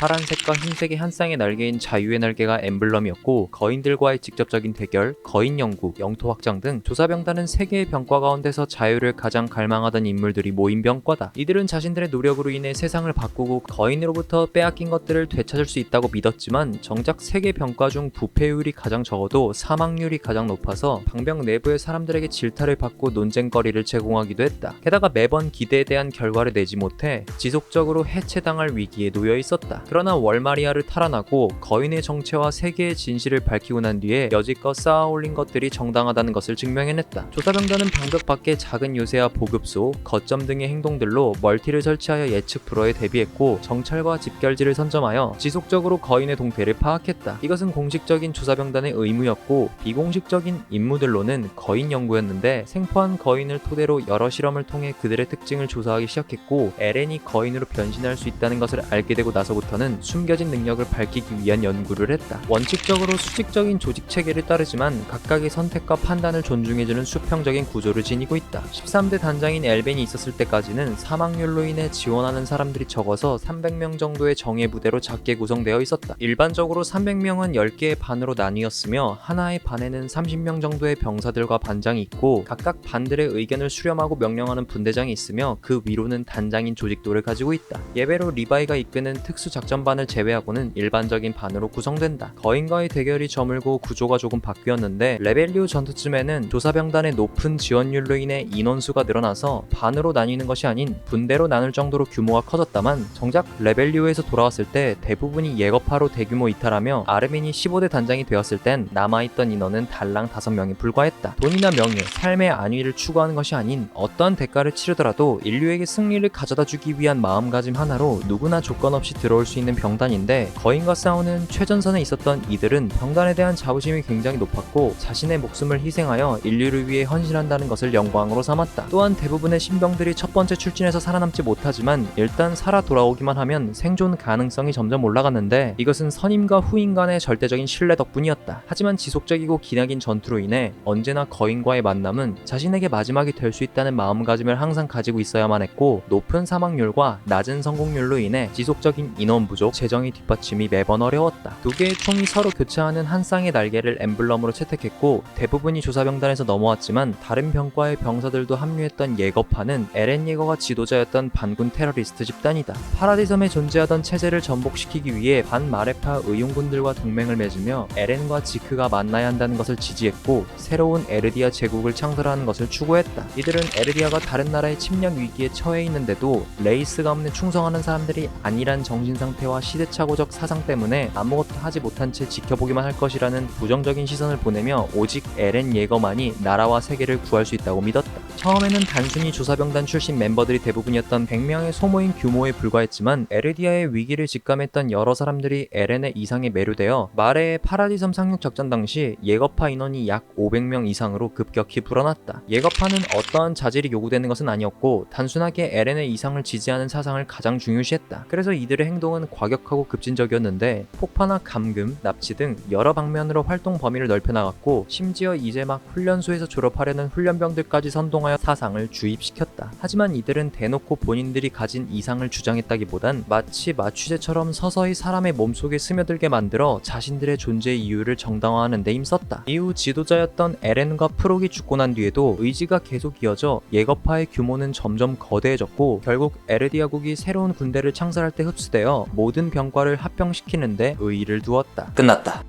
파란색과 흰색의 한 쌍의 날개인 자유의 날개가 엠블럼이었고 거인들과의 직접적인 대결, 거인 연구, 영토 확장 등 조사병단은 세 개의 병과 가운데서 자유를 가장 갈망하던 인물들이 모인 병과다. 이들은 자신들의 노력으로 인해 세상을 바꾸고 거인으로부터 빼앗긴 것들을 되찾을 수 있다고 믿었지만 정작 세계 병과 중 부패율이 가장 적어도 사망률이 가장 높아서 방병 내부의 사람들에게 질타를 받고 논쟁거리를 제공하기도 했다. 게다가 매번 기대에 대한 결과를 내지 못해 지속적으로 해체당할 위기에 놓여 있었다. 그러나 월마리아를 탈환하고 거인의 정체와 세계의 진실을 밝히고 난 뒤에 여지껏 쌓아 올린 것들이 정당하다는 것을 증명해냈다. 조사병단은 방벽 밖에 작은 요새와 보급소, 거점 등의 행동들로 멀티를 설치하여 예측 불허에 대비했고 정찰과 집결지를 선점하여 지속적으로 거인의 동태를 파악했다. 이것은 공식적인 조사병단의 의무였고 비공식적인 임무들로는 거인 연구였는데 생포한 거인을 토대로 여러 실험을 통해 그들의 특징을 조사하기 시작했고 에렌이 거인으로 변신할 수 있다는 것을 알게 되고 나서부터는 숨겨진 능력을 밝히기 위한 연구를 했다. 원칙적으로 수직적인 조직 체계를 따르지만 각각의 선택과 판단을 존중해주는 수평적인 구조를 지니고 있다. 13대 단장인 엘벤이 있었을 때까지는 사망률로 인해 지원하는 사람들이 적어서 300명 정도의 정예 부대로 작게 구성되어 있었다. 일반적으로 300명은 10개의 반으로 나뉘었으며 하나의 반에는 30명 정도의 병사들과 반장이 있고 각각 반들의 의견을 수렴하고 명령하는 분대장이 있으며 그 위로는 단장인 조직도를 가지고 있다. 예배로 리바이가 이끄는 특수 작전 반을 제외하고는 일반적인 반으로 구성된다. 거인과의 대결이 저물고 구조가 조금 바뀌었는데 레벨리오 전투쯤에는 조사병단의 높은 지원율로 인해 인원수가 늘어나서 반으로 나뉘는 것이 아닌 분대로 나눌 정도로 규모가 커졌다만 정작 레벨리오에서 돌아왔을 때 대부분이 예거파로 대규모 이탈하며 아르민이 15대 단장이 되었을 땐 남아있던 인원은 달랑 5명에 불과했다. 돈이나 명예, 삶의 안위를 추구하는 것이 아닌 어떠한 대가를 치르더라도 인류에게 승리를 가져다 주기 위한 마음가짐 하나로 누구나 조건 없이 들어올 수 있는 병단인데 거인과 싸우는 최전선에 있었던 이들은 병단에 대한 자부심이 굉장히 높았고 자신의 목숨을 희생하여 인류를 위해 헌신한다는 것을 영광으로 삼았다. 또한 대부분의 신병들이 첫 번째 출진에서 살아남지 못하지만 일단 살아 돌아오기만 하면 생존 가능성이 점점 올라갔는데 이것은 선임과 후임 간의 절대적인 신뢰 덕분이었다. 하지만 지속적이고 기나긴 전투로 인해 언제나 거인과의 만남은 자신에게 마지막이 될 수 있다는 마음가짐을 항상 가지고 있어야만 했고 높은 사망률과 낮은 성공률로 인해 지속적인 인원 부족, 재정의 뒷받침이 매번 어려웠다. 두 개의 총이 서로 교차하는 한 쌍의 날개를 엠블럼으로 채택했고 대부분이 조사병단에서 넘어왔지만 다른 병과의 병사들도 합류했던 예거파는 에렌 예거가 지도자였던 반군 테러리스트 집단이다. 파라디섬에 존재하던 체제를 전복시키기 위해 반마레파 의용군들과 동맹을 맺으며 에렌과 지크가 만나야 한다는 것을 지지했고 새로운 에르디아 제국을 창설하는 것을 추구했다. 이들은 에르디아가 다른 나라의 침략 위기에 처해 있는데도 레이스 가문에 충성하는 사람들이 아니란 정신 상 태와 시대착오적 사상 때문에 아무것도 하지 못한 채 지켜보기만 할 것이라는 부정적인 시선을 보내며 오직 에렌 예거만이 나라와 세계를 구할 수 있다고 믿었다. 처음에는 단순히 조사병단 출신 멤버들이 대부분이었던 100명의 소모인 규모에 불과했지만 에르디아의 위기를 직감했던 여러 사람들이 에렌의 이상에 매료되어 마레의 파라디섬 상륙 작전 당시 예거파 인원이 약 500명 이상으로 급격히 불어났다. 예거파는 어떠한 자질이 요구되는 것은 아니었고 단순하게 에렌의 이상을 지지하는 사상을 가장 중요시했다. 그래서 이들의 행 동은 과격하고 급진적이었는데 폭파나 감금, 납치 등 여러 방면으로 활동 범위를 넓혀 나갔고 심지어 이제 막 훈련소에서 졸업하려는 훈련병들까지 선동하여 사상을 주입시켰다. 하지만 이들은 대놓고 본인들이 가진 이상을 주장했다기보단 마치 마취제처럼 서서히 사람의 몸속에 스며들게 만들어 자신들의 존재 이유를 정당화하는 데 힘썼다. 이후 지도자였던 에렌과 프록이 죽고 난 뒤에도 의지가 계속 이어져 예거파의 규모는 점점 거대해졌고 결국 에르디아국이 새로운 군대를 창설할 때 흡수되어 모든 병과를 합병시키는데 의의를 두었다. 끝났다.